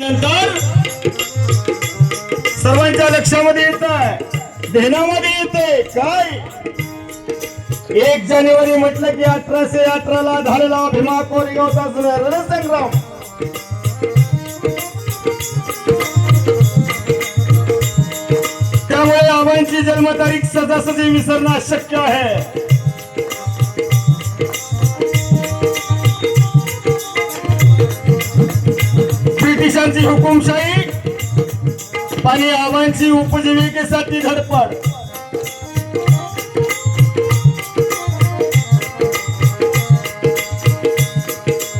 नंतर सर्वांच्या लक्षामध्ये येत आहे ध्यानामध्ये येते काय? एक जानेवारी म्हटलं की अठराशे अठराला झालेला भीमा कोरेगावचा रणसंग्राम. त्यामुळे आबांची जन्मतारीख सजासजी विसरणं शक्य आहे. ब्रिटिशांची हुकुमशाही आणि आबांची उपजीविकेसाठी धडपड.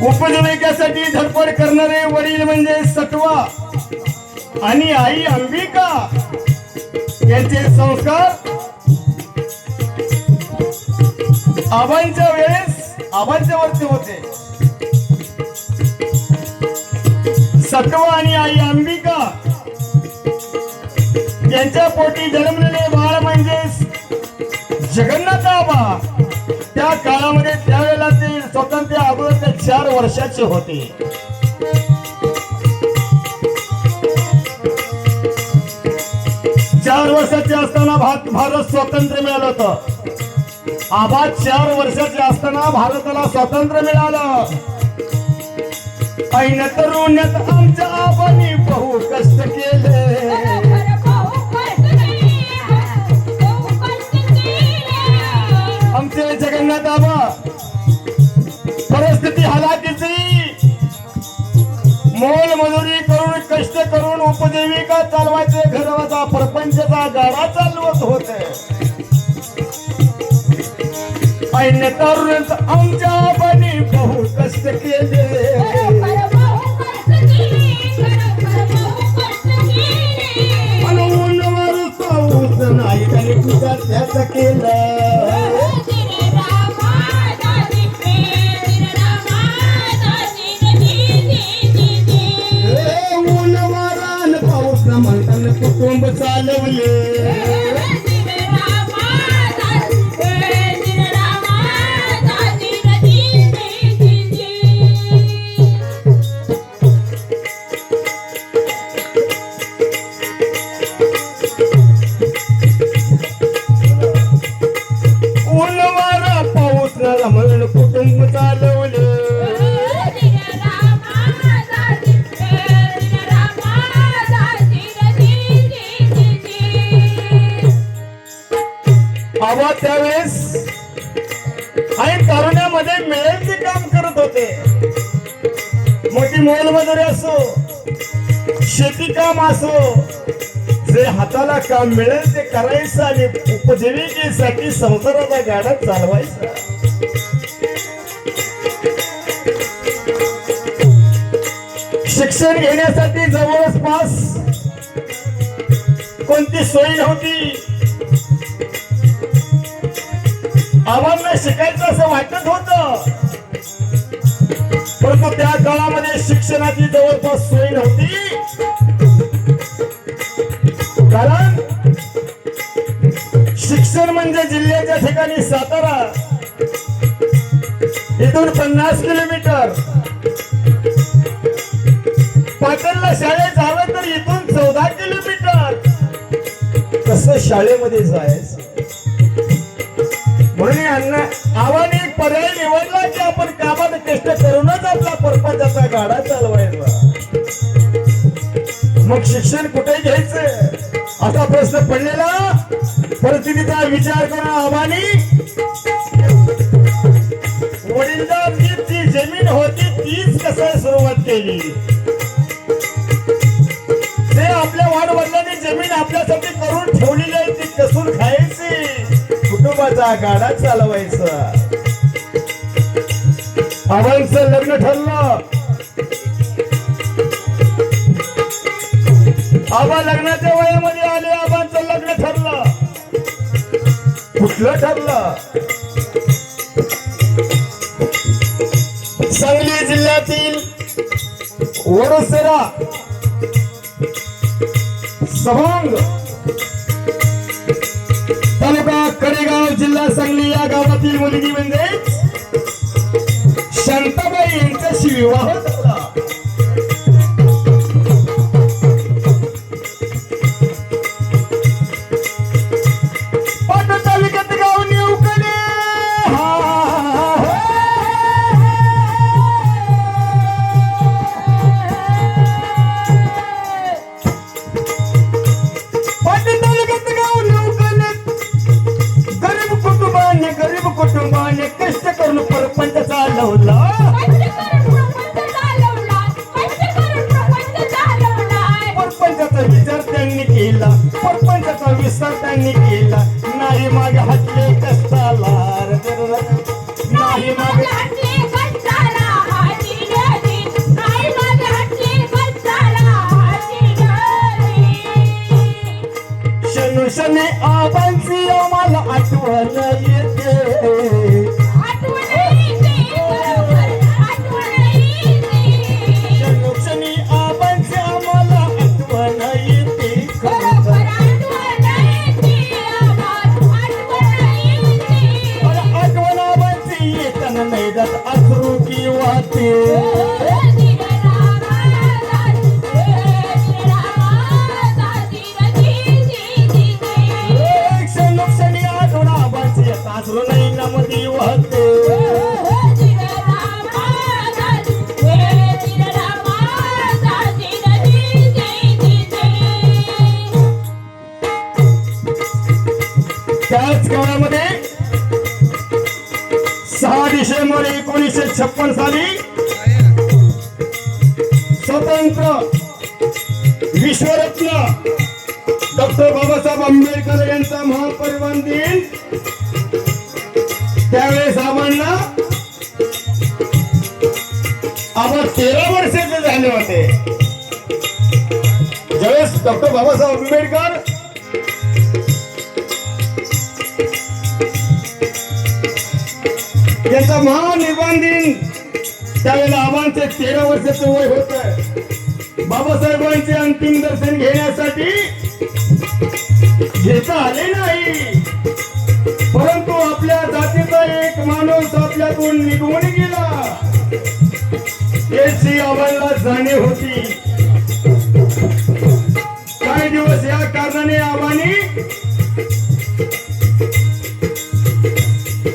उपजीविकेसाठी धडपड करणारे वडील म्हणजे सटवा आणि आई अंबिका यांचे संस्कार. आबांच्या वेळेस आबांच्या वरती होते. सटवा आणि आई अंबिका. यांच्या पोटी जन्मलेले बाळ म्हणजे जगन्नाथ आबा. त्या काळामध्ये त्यावेळेला ते स्वतंत्र अगोदर ते चार वर्षाचे होते. चार वर्षाचे असताना भात भारत स्वातंत्र्य मिळालं होतं. आबा चार वर्षाचे असताना भारताला स्वातंत्र्य मिळालं. ऐन तरुण्यात आमच्या आबानी बहु कष्ट केले. आमचे जगन्नाथ आबा परिस्थिती हलाखीची मोल मजुरी करून कष्ट करून उपजीविका चालवायचे घराचा प्रपंचचा गाडा चालवत होते. ऐन तरुणात आमच्या आबानी बहु कष्ट केले. त्यांनी केलं ऊन पाऊस न कुटुंब चालवले पाऊस कुटुंब चालवले? आवा त्यावेळेस आणि तरुणामध्ये मिळेल ते काम करत होते. मोठी मोलमजुरी असो शेती काम असो जे हाताला काम मिळेल ते करायचं आणि उपजीविकेसाठी संसाराचा गाडा चालवायचा. शिक्षण घेण्यासाठी जवळपास कोणती सोय नव्हती. आम्हाला शिकायचं असं वाटत होत. परंतु त्या काळामध्ये शिक्षणाची जवळपास सोय नव्हती. कारण शिक्षण म्हणजे जिल्ह्याच्या ठिकाणी सातारा इथून पन्नास किलोमीटर. शाळेमध्ये जायच. म्हणून यांना आव्हाने एक पर्याय निवडला की आपण कामात कष्ट करूनच आपला परपंचाचा गाडा चालवायचा. मग शिक्षण कुठे घ्यायचं असा प्रश्न पडलेला? परिस्थितीचा विचार करून आव्हाने वडीलदार जी जमीन होती तीच कसं सुरुवात केली. खायची गाडा चालवायचा. आबांचं लग्न ठरलं. आबा लग्नाच्या वयामध्ये आले आबांचं लग्न ठरलं. कुठलं ठरलं? सांगली जिल्ह्यातील वडसेरा सभांग. तालुका कडेगाव जिल्हा सांगली या गावातील मुलगी म्हणजे शांताबाई यांच्याशी विवाह विश्वरत्न डॉक्टर बाबासाहेब आंबेडकर यांचा महापरिवन दिन. त्यावेळेस आम्हाला आम्हाला तेरा वर्षाचे झाले होते. ज्यावेळेस डॉक्टर बाबासाहेब आंबेडकर याचा महानिर्माण दिन त्यावेळेला आम्हाचे तेरा वर्षाचे वय होत. बाबासाहेबांचे अंतिम दर्शन घेण्यासाठी घेता आले नाही. परंतु आपल्या जातीचा एक माणूस आपल्यातून निघून गेला. याची आम्हाला जाणीव होती. काही दिवस या कारणाने आबांनी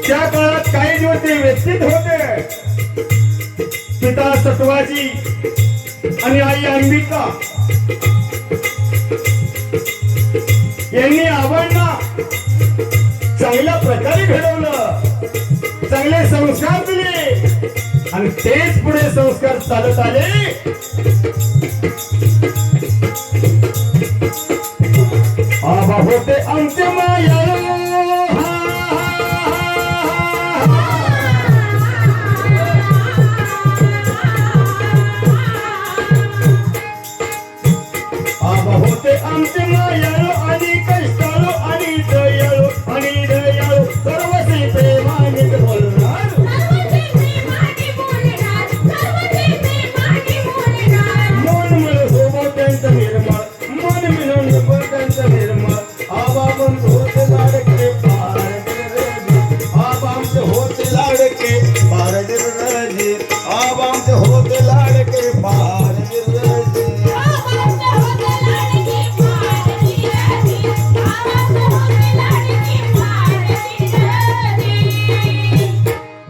त्या काळात काही दिवस ते व्यतीत होते. पिता सत्वाजी आणि आई अंबिका. यांनी आबांना चांगल्या प्रकारे घडवलं. चांगले संस्कार दिले. आणि तेच पुढे संस्कार चालत आले.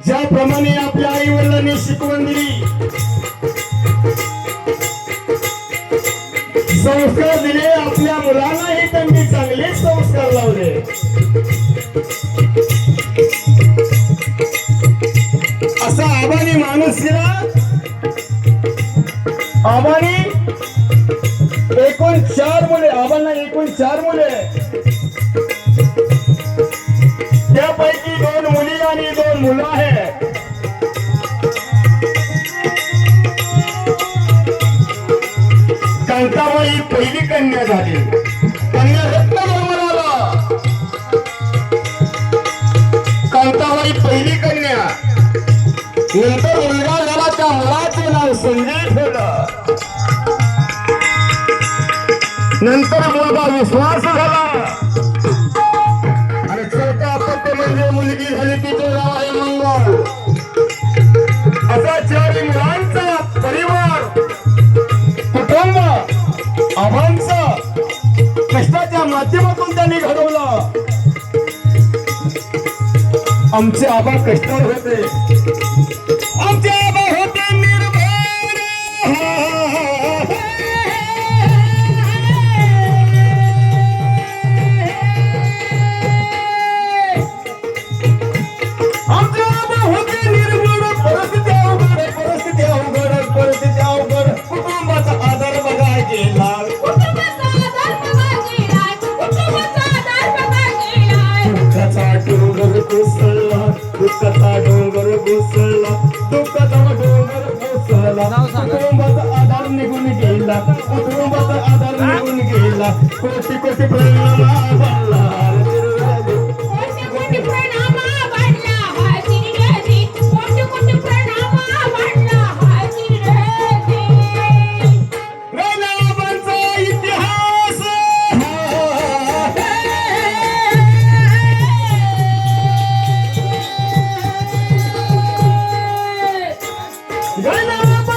ज्याप्रमाणे आपल्या आई वडिलांनी शिकवण दिली संस्कार दिले आपल्या मुलांनाही त्यांनी चांगले लावले. असा आबानी माणूस गेला आबानी एकूण चार मुले आबांना एकूण चार मुले. मुलाचे नाव ठेवलं. नंतर मुलगा विश्वास झाला. आणि चौथा अपत्य म्हणजे मुलगी झाली तिचं नाव आहे मंगळ असा चारी मुलांचा परिवार कुटुंब आव्हांचं कष्टाच्या माध्यमातून त्यांनी घडवलं. आमचे आबा कष्टाळ होते. Ganamos.